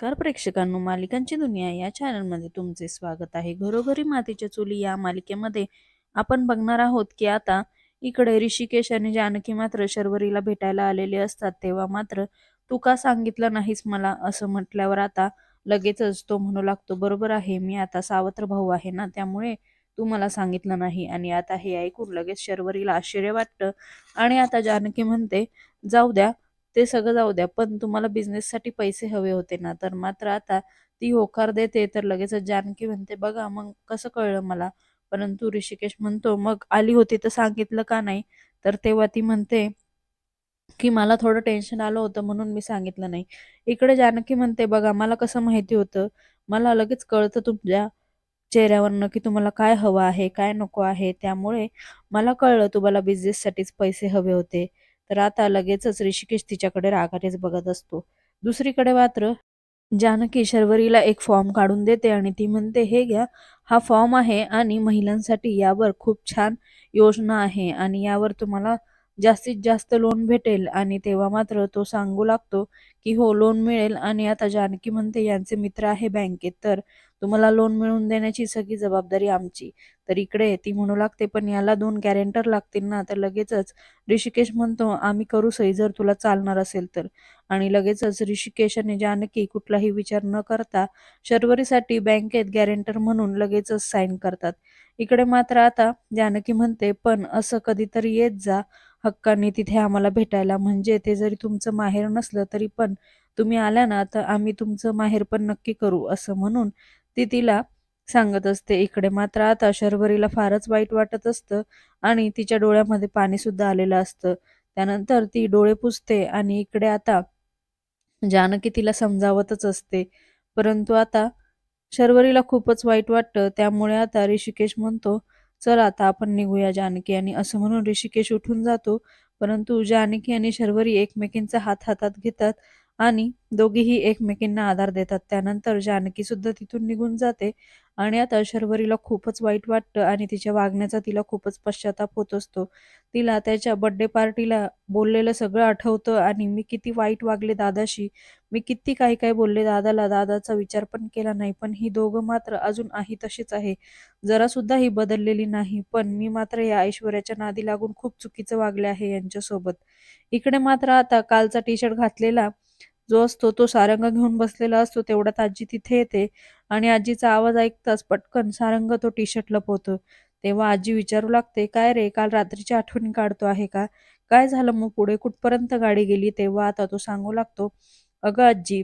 नमस्कार प्रेक्षकांनो मालिकांची दुनिया या चॅनलमध्ये तुमचे स्वागत आहे. घरोघरी मातीच्या चुली या मालिकेमध्ये आपण बघणार आहोत की आता इकडे ऋषिकेश आणि जानकी मात्र शर्वरीला भेटायला आलेले असतात. तेव्हा मात्र तू का सांगितलं नाहीस मला असं म्हटल्यावर आता लगेचच तो म्हणू लागतो बरोबर आहे मी आता सावत्र भाऊ आहे ना त्यामुळे तू मला सांगितलं नाही. आणि आता हे ऐकून लगेच शर्वरीला आश्चर्य वाटतं आणि आता जानकी म्हणते जाऊ द्या ते सगळं जाऊ द्या. पण तुम्हाला बिझनेससाठी पैसे हवे होते ना तर मात्र आता ती होकार देते तर लगेचच जानकी म्हणते बघा मग कसं कळलं मला? परंतु ऋषिकेश म्हणतो मग आली होती तर सांगितलं का नाही? तर तेव्हा ती म्हणते की मला थोडं टेन्शन आलं होतं म्हणून मी सांगितलं नाही. इकडे जानकी म्हणते बघा मला कसं माहिती होतं? मला लगेच कळतं तुमच्या चेहऱ्यावरनं की तुम्हाला काय हवं आहे काय नको आहे. त्यामुळे मला कळलं तुम्हाला बिझनेससाठीच पैसे हवे होते. तर आता लगेचच ऋषिकेश तिच्याकडे रागानेच बघत असतो. दुसरीकडे मात्र जानकी शर्वरीला एक फॉर्म काढून देते आणि ती म्हणते हे घ्या हा फॉर्म आहे आणि महिलांसाठी यावर खूप छान योजना आहे आणि यावर तुम्हाला जास्तीत जास्त लोन भेटेल आणि तेव्हा मात्र तो सांगू लागतो की हो लोन मिळेल आणि आता जानकी म्हणते यांचे मित्र आहे बँकेत तर तुम्हाला लोन मिळवून देण्याची सगळी जबाबदारी आमची. तर इकडे ती म्हणू लागते पण याला दोन गॅरेंटर लागतील ना तर लगेचच ऋषिकेश म्हणतो आम्ही करू सई जर तुला चालणार असेल तर. आणि लगेचच ऋषिकेश आणि जानकी कुठलाही विचार न करता शर्वरीसाठी बँकेत गॅरेंटर म्हणून लगेचच साईन करतात. इकडे मात्र आता जानकी म्हणते पण असं कधीतरी येत जा हक्काने तिथे आम्हाला भेटायला. म्हणजे ते जरी तुमचं माहेर नसलं तरी पण तुम्ही आल्या ना तर आम्ही तुमचं माहेर पण नक्की करू असं म्हणून ती तिला सांगत असते. इकडे मात्र आता शर्वरीला फारच वाईट वाटत असतं आणि तिच्या डोळ्यामध्ये पाणी सुद्धा आलेलं असतं. त्यानंतर ती डोळे पुसते आणि इकडे आता जानकी तिला समजावतच असते. परंतु आता शर्वरीला खूपच वाईट वाटतं. त्यामुळे आता ऋषिकेश म्हणतो चल आता आपण निघूया जानकी आणि असं म्हणून ऋषिकेश उठून जातो. परंतु जानकी आणि शर्वरी एकमेकींचा हात हातात घेतात. आणि दोघेही एकमेकींना आधार देतात. त्यानंतर जानकी सुद्धा तिथून निघून जाते आणि आता शर्वरीला खूपच वाईट वाटतं आणि तिच्या वागण्याचा तिला खूपच पश्चाताप होत असतो. तिला त्याच्या बड्डे पार्टीला बोललेलं सगळं आठवतं आणि मी किती वाईट वागले दादाशी. मी किती काही काही बोलले दादाला. दादाचा विचार पण केला नाही पण ही दोघं मात्र अजून आहे तशीच आहे. जरा सुद्धा ही बदललेली नाही पण मी मात्र या ऐश्वर्याच्या नादी लागून खूप चुकीचं वागले आहे यांच्यासोबत. इकडे मात्र आता कालचा टी शर्ट घातलेला जो असतो तो सारंग घेऊन बसलेला असतो तेवढ्यात आजी तिथे येते आणि आजीचा आवाज ऐकताच पटकन सारंग तो टी शर्ट लपवतो. तेव्हा आजी विचारू लागते काय रे काल रात्रीची आठवणी काढतो आहे का? काय झालं मग? पुढे कुठपर्यंत गाडी गेली? तेव्हा आता तो सांगू लागतो अगं आजी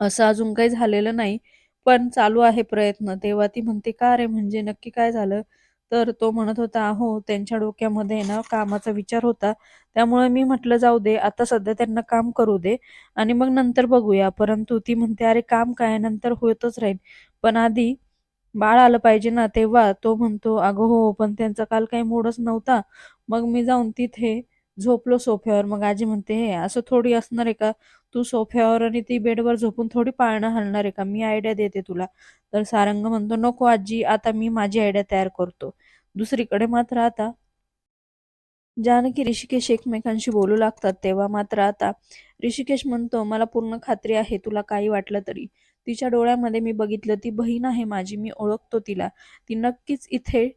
असं अजून काही झालेलं नाही पण चालू आहे प्रयत्न. तेव्हा ती म्हणते का रे म्हणजे नक्की काय झालं? तर तो म्हणत होता अहो त्यांच्या डोक्यामध्ये ना कामाचा विचार होता. त्यामुळे मी म्हटलं जाऊ दे आता सध्या त्यांना काम करू दे आणि मग नंतर बघूया. परंतु ती म्हणते अरे काम काय? नंतर होतच राहील. पण आधी बाळ आलं पाहिजे ना तेव्हा तो म्हणतो अगं हो पण त्यांचा काल काही मूडच नव्हता. मग मी जाऊन तिथे झोपलो सोफ्यावर. मग आजी म्हणते हे असं थोडी असणार आहे का? तू सोफ्यावर आणि ती बेडवर झोपून थोडी पाळणं हलणार आहे का? मी आयडिया देते तुला. तर सारंग म्हणतो नको आजी आता मी माझी आयडिया तयार करतो. दुसरीकडे मात्र आता जानकी ऋषिकेश एकमेकांशी बोलू लागतात तेव्हा मात्र आता ऋषिकेश म्हणतो मला पूर्ण खात्री आहे तुला काही वाटलं तरी. तिच्या डोळ्यामध्ये मी बघितलं ती बहीण आहे माझी मी ओळखतो तिला. ती नक्कीच इथे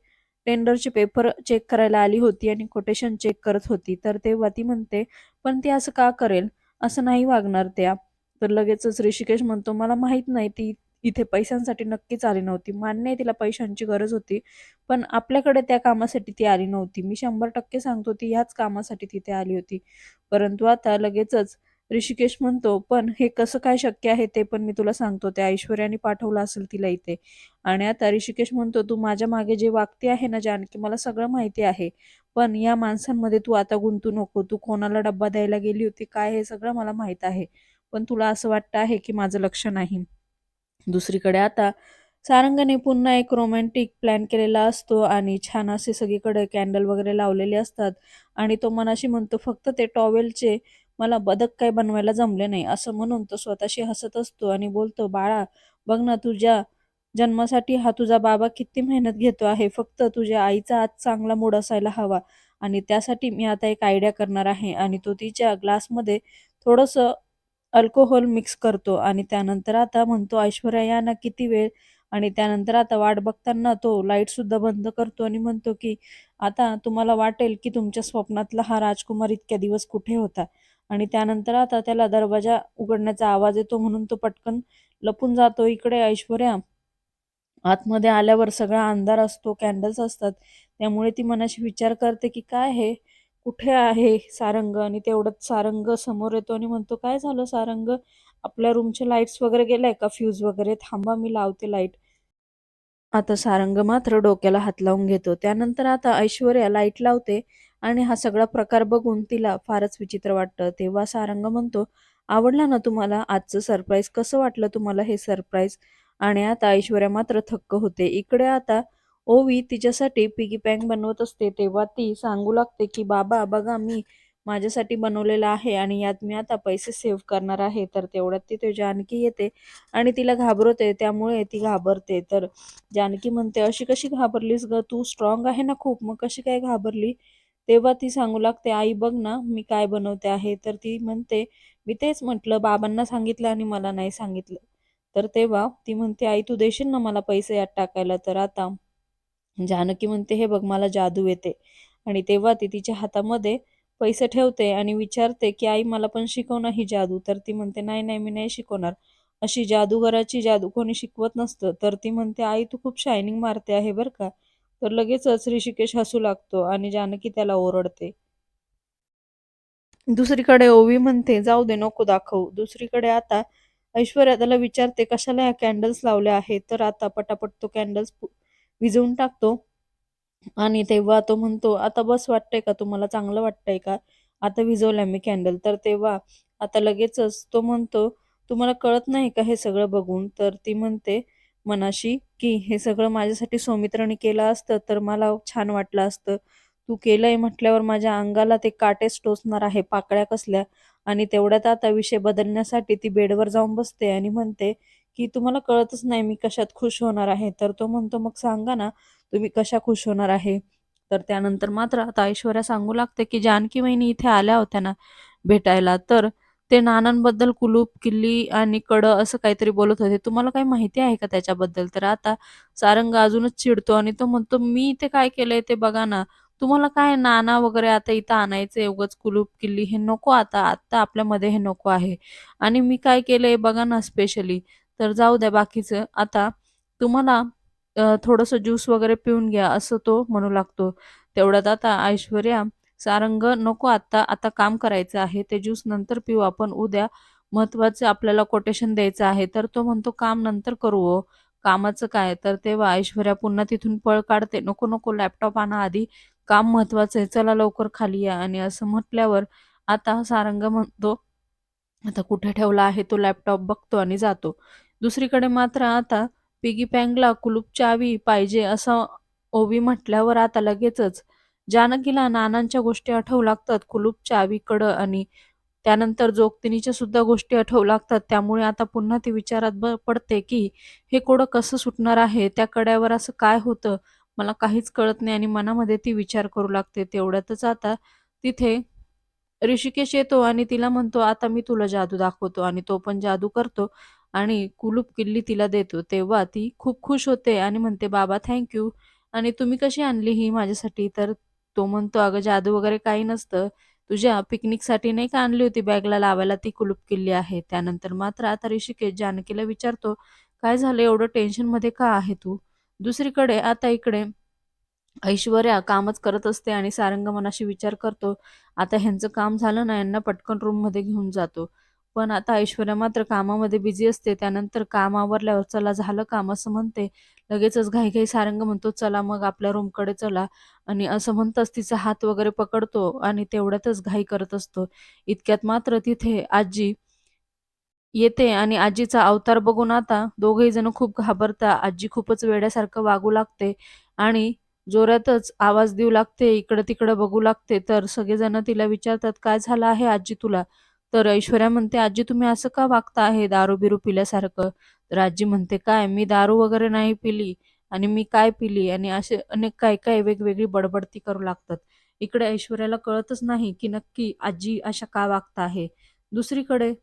टेंडरचे पेपर चेक करायला आली होती आणि कोटेशन चेक करत होती. तर तेव्हा ती म्हणते पण ती असं का करेल? असं नाही वागणार त्या. तर लगेचच ऋषिकेश म्हणतो मला माहीत नाही ती इथे पैशांसाठी नक्कीच आली नव्हती. मान्य आहे तिला पैशांची गरज होती पण आपल्याकडे त्या कामासाठी ती आली नव्हती. मी शंभर टक्के सांगतो ती ह्याच कामासाठी तिथे आली होती. परंतु आता लगेचच ऋषिकेश म्हणतो पण हे कसं काय शक्य आहे ते पण मी तुला सांगतो. त्या ऐश्वर्याने पाठवलं असेल तिला इथे. आणि आता ऋषिकेश म्हणतो तू माझ्या मागे जे वागते आहे ना जानकी मला सगळं माहिती आहे. पण या माणसांमध्ये तू आता गुंतू नको. तू कोणाला डब्बा द्यायला गेली होती काय हे सगळं मला माहीत आहे. पण तुला असं वाटतं आहे की माझं लक्ष नाही. दुसरीकडे आता सारंगाने पुन्हा एक रोमॅन्टिक प्लॅन केलेला असतो आणि छान असे सगळीकडे कॅन्डल वगैरे लावलेले असतात. आणि तो मनाशी म्हणतो फक्त ते टॉवेलचे मला बदक काय बनवायला जमले नाही असं म्हणून तो स्वतःशी हसत असतो आणि बोलतो बाळा बघ ना तुझ्या जन्मासाठी हा तुझा बाबा किती मेहनत घेतो आहे फक्त तुझ्या आईचा आज चांगला मूड असायला हवा आणि त्यासाठी मी आता एक आयडिया करणार आहे. आणि तो तिच्या ग्लासमध्ये थोडंसं अल्कोहोल मिक्स करतो आणि त्यानंतर आता म्हणतो ऐश्वर्या यांना किती वेळ. आणि त्यानंतर आता वाट बघताना तो लाइट सुद्धा बंद करतो आणि म्हणतो की आता तुम्हाला वाटेल की तुमच्या स्वप्नातला हा राजकुमार इतक्या दिवस कुठे होता? आणि त्यानंतर आता त्याला दरवाजा उघडण्याचा आवाज येतो म्हणून तो पटकन लपून जातो. इकडे ऐश्वर्या आतमध्ये आल्यावर सगळा अंधार असतो कॅन्डल्स असतात. त्यामुळे ती मनाशी विचार करते की काय हे? कुठे आहे सारंग? आणि तेवढंच सारंग समोर येतो आणि म्हणतो काय झालं सारंग? आपल्या रूमचे लाईट्स वगैरे गेलाय का? फ्यूज वगैरे? थांबा मी लावते लाइट आता सारंग मात्र डोक्याला हात लावून घेतो. त्यानंतर आता ऐश्वर्या लाइट लावते आणि हा सगळा प्रकार बघून तिला फारच विचित्र वाटतं. तेव्हा सारंग म्हणतो आवडला ना तुम्हाला? आजचं सरप्राईज कसं वाटलं तुम्हाला हे सरप्राईज आणि आता ऐश्वर्या मात्र थक्क होते. इकडे आता ओवी तिच्यासाठी पिगी पॅंक बनवत असते. तेव्हा ती सांगू लागते की बाबा बघा मी माझ्यासाठी बनवलेलं आहे आणि यात मी आता पैसे सेव्ह करणार आहे. तर तेवढ्यात ती ते जानकी येते आणि तिला घाबरवते. त्यामुळे ती घाबरते. तर जानकी म्हणते अशी कशी घाबरलीस ग? तू स्ट्रॉंग आहे ना खूप. मग कशी काय घाबरली? तेव्हा ती सांगू लागते आई बघ ना मी काय बनवते आहे. तर ती म्हणते मी तेच म्हटलं बाबांना सांगितलं आणि मला नाही सांगितलं. तर तेव्हा ती म्हणते आई तू देशील ना मला पैसे यात टाकायला? तर आता जानकी म्हणते हे बघ मला जादू येते. आणि तेव्हा ती तिच्या हातामध्ये पैसे ठेवते आणि विचारते की आई मला पण शिकव ना ही जादू. तर ती म्हणते नाही नाही मी नाही शिकवणार. अशी जादूगराची जादू कोणी शिकवत नसतं. तर ती म्हणते आई तू खूप शायनिंग मारते आहे बरं का. तर लगेचच ऋषिकेश हसू लागतो आणि जानकी त्याला ओरडते. दुसरीकडे ओवी म्हणते जाऊ दे नको दाखवू. दुसरीकडे आता ऐश्वर्या त्याला विचारते कशाला ह्या कॅन्डल्स लावल्या आहेत? तर आता पटापट तो कॅन्डल्स विझवून टाकतो. आणि तेव्हा तो म्हणतो आता बस वाटतंय का? तुम्हाला चांगलं वाटतंय का? आता विझवल्या मी कॅन्डल तर तेव्हा आता लगेचच तो म्हणतो तुम्हाला कळत नाही का हे सगळं बघून? तर ती म्हणते मनाशी की हे सगळं माझ्यासाठी सौमित्राने केलं असतं तर मला छान वाटलं असतं. तू केलंय म्हटल्यावर माझ्या अंगाला ते काटेच टोचणार आहे पाकळ्या कसल्या? आणि तेवढ्यात आता विषय बदलण्यासाठी ती बेडवर जाऊन बसते आणि म्हणते की तुम्हाला कळतच नाही मी कशात खुश होणार आहे. तर तो म्हणतो मग सांगा ना तुम्ही कशा खुश होणार आहे? तर त्यानंतर मात्र आता ऐश्वर्या सांगू लागते की जानकी वहिनी इथे आल्या होत्या ना भेटायला तर ते नानांबद्दल कुलूप किल्ली आणि कड असं काहीतरी बोलत होते. तुम्हाला काही माहिती आहे का त्याच्याबद्दल? तर आता सारंग अजूनच चिडतो आणि तो म्हणतो मी इथे काय केलंय ते बघा ना. तुम्हाला काय नाना वगैरे आता इथं आणायचं उगाच कुलूप किल्ली हे नको आता. आता आपल्यामध्ये हे नको आहे. आणि मी काय केलंय बघा ना स्पेशली तर जाऊ द्या बाकीचं. आता तुम्हाला थोडंसं ज्यूस वगैरे पिऊन घ्या असं तो म्हणू लागतो. तेवढ्यात आता ऐश्वर्या सारंग नको आता आता काम करायचं आहे ते ज्यूस नंतर पिऊ आपण उद्या महत्वाचं आपल्याला कोटेशन द्यायचं आहे. तर तो म्हणतो काम नंतर करू हो. कामाचं काय? तर तेव्हा ऐश्वर्या पुन्हा तिथून पळ काढते नको नको लॅपटॉप आणा आधी काम महत्वाचं आहे चला लवकर खाली या. आणि असं म्हटल्यावर आता सारंग म्हणतो आता कुठे ठेवला आहे तो लॅपटॉप बघतो आणि जातो. दुसरीकडे मात्र आता पिगी पँगला कुलूप चावी पाहिजे असं ओवी म्हटल्यावर आता लगेचच जानकीला नानांच्या गोष्टी आठवू लागतात. कुलूप चावीकडं आणि त्यानंतर जोगतिनीच्या सुद्धा गोष्टी आठवू लागतात. त्यामुळे आता पुन्हा ती विचारात ब पडते की हे कोडं कसं सुटणार आहे? त्या कड्यावर असं काय होतं? मला काहीच कळत नाही आणि मनामध्ये ती विचार करू लागते. तेवढ्यातच आता तिथे ऋषिकेश येतो आणि तिला म्हणतो आता मी तुला जादू दाखवतो. आणि तो पण जादू करतो आणि कुलूप किल्ली तिला देतो. तेव्हा ती खूप खुश होते आणि म्हणते बाबा थँक्यू आणि तुम्ही कशी आणली ही माझ्यासाठी? तर तो म्हणतो अगं जादू वगैरे काही नसतं. तुझ्या पिकनिकसाठी नाही का आणली होती बॅगला लावायला? ती कुलूप किल्ली आहे. त्यानंतर मात्र आता ऋषिकेश जानकीला विचारतो काय झालं? एवढं टेन्शनमध्ये का आहे तू? दुसरीकडे आता इकडे ऐश्वर्या कामच करत असते आणि सारंग मनाशी विचार करतो. आता ह्यांचं काम झालं ना यांना पटकन रूममध्ये घेऊन जातो. पण आता ऐश्वर्या मात्र कामामध्ये बिझी असते त्यानंतर काम आवरल्यावर चला झालं काम असं म्हणते. लगेचच घाईघाई सारंग म्हणतो चला मग आपल्या रूमकडे चला. आणि असं म्हणताच तिचा हात वगैरे पकडतो आणि तेवढ्यातच घाई करत असतो. इतक्यात मात्र तिथे आजी येते आणि आजीचा अवतार बघून आता दोघेही जण खूप घाबरता. आजी खूपच वेड्यासारखं वागू लागते आणि जोरातच आवाज देऊ लागते इकडं तिकडं बघू लागते. तर सगळेजण तिला विचारतात काय झालं आहे आजी तुला? तर ऐश्वर्या म्हणते आजी तुम्ही असं का वागता आहे दारू बिरू पिल्यासारखं? तर आजी म्हणते काय? मी दारू वगैरे नाही पिली आणि मी काय पिली? आणि असे अनेक काय काय वेगवेगळी बडबडती करू लागतात. इकडे ऐश्वर्याला कळतच नाही की नक्की आजी अशा का वागता आहे. दुसरीकडे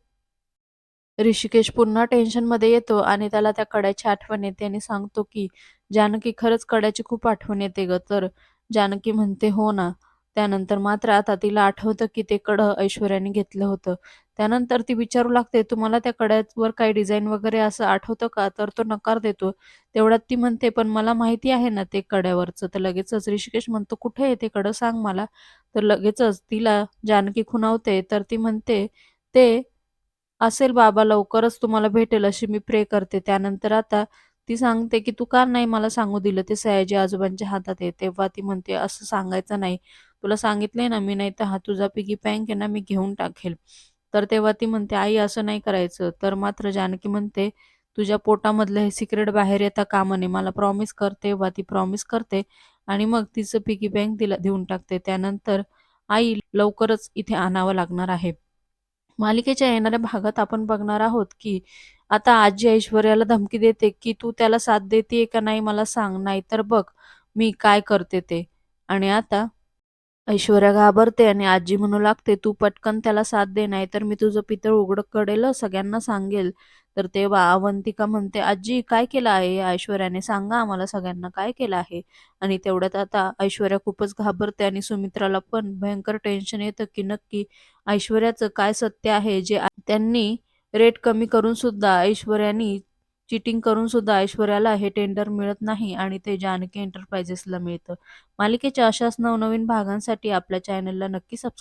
ऋषिकेश पुन्हा टेन्शनमध्ये येतो आणि त्याला त्या कड्याची आठवण येते आणि सांगतो की जानकी खरंच कड्याची खूप आठवण येते ग. तर जानकी म्हणते हो ना. त्यानंतर मात्र आता तिला आठवतं की ते कडं ऐश्वर्याने घेतलं होतं. त्यानंतर ती विचारू लागते तुम्हाला त्या कड्यावर काही डिझाईन वगैरे असं आठवतं का? तर तो नकार देतो. तेवढ्यात ती म्हणते पण मला माहिती आहे ना ते कड्यावरचं. तर लगेचच ऋषिकेश म्हणतो कुठे आहे ते कडं? सांग मला. तर लगेचच तिला जानकी खुणावते. तर ती म्हणते ते असेल बाबा लवकरच तुम्हाला भेटेल अशी मी प्रे करते. त्यानंतर आता ती सांगते की तू का नाही मला सांगू दिलं? ते सयाजी आजोबांच्या हातात आहे. तेव्हा ती म्हणते असं सांगायचं नाही. तुला सांगितलंय ना मी नाही तर हा तुझा पिगी बँक आहे ना मी घेऊन टाकेल. तर तेव्हा ती म्हणते आई असं नाही करायचं. तर मात्र जानकी म्हणते तुझ्या पोटामधलं हे सिक्रेट बाहेर येता कामा नये. मला प्रॉमिस कर. तेव्हा ती प्रॉमिस करते आणि मग तिचं पिगी बँक तिला देऊन टाकते. त्यानंतर आई लवकरच इथे आणावं लागणार आहे. मालिकेच्या येणाऱ्या भागात आपण बघणार आहोत की आता आजी ऐश्वर्याला धमकी देते की तू त्याला साथ देते का नाही मला सांग नाही तर बघ मी काय करते ते. आणि आता ऐश्वर्या घाबरते आणि आजी म्हणू लागते तू पटकन त्याला साथ दे नाही तर मी तुझं पितळ उघड कडेल सगळ्यांना सांगेल. तर तेव्हा अवंतिका म्हणते आजी काय केलं आहे? ऐश्वर्याने सांगा आम्हाला सगळ्यांना काय केलं आहे. आणि तेवढ्यात आता ऐश्वर्या खूपच घाबरते आणि सुमित्राला पण भयंकर टेन्शन येतं की नक्की ऐश्वर्याचं काय सत्य आहे जे त्यांनी रेट कमी करून सुद्धा ऐश्वर्यानी चिटिंग करून सुद्धा ऐश्वर्याला हे टेंडर मिळत नाही आणि ते जानकी एंटरप्राइजेसला मिळतं. मालिकेच्या अशाच नवनवीन भागांसाठी आपल्या चॅनलला नक्की सबस्क्राईब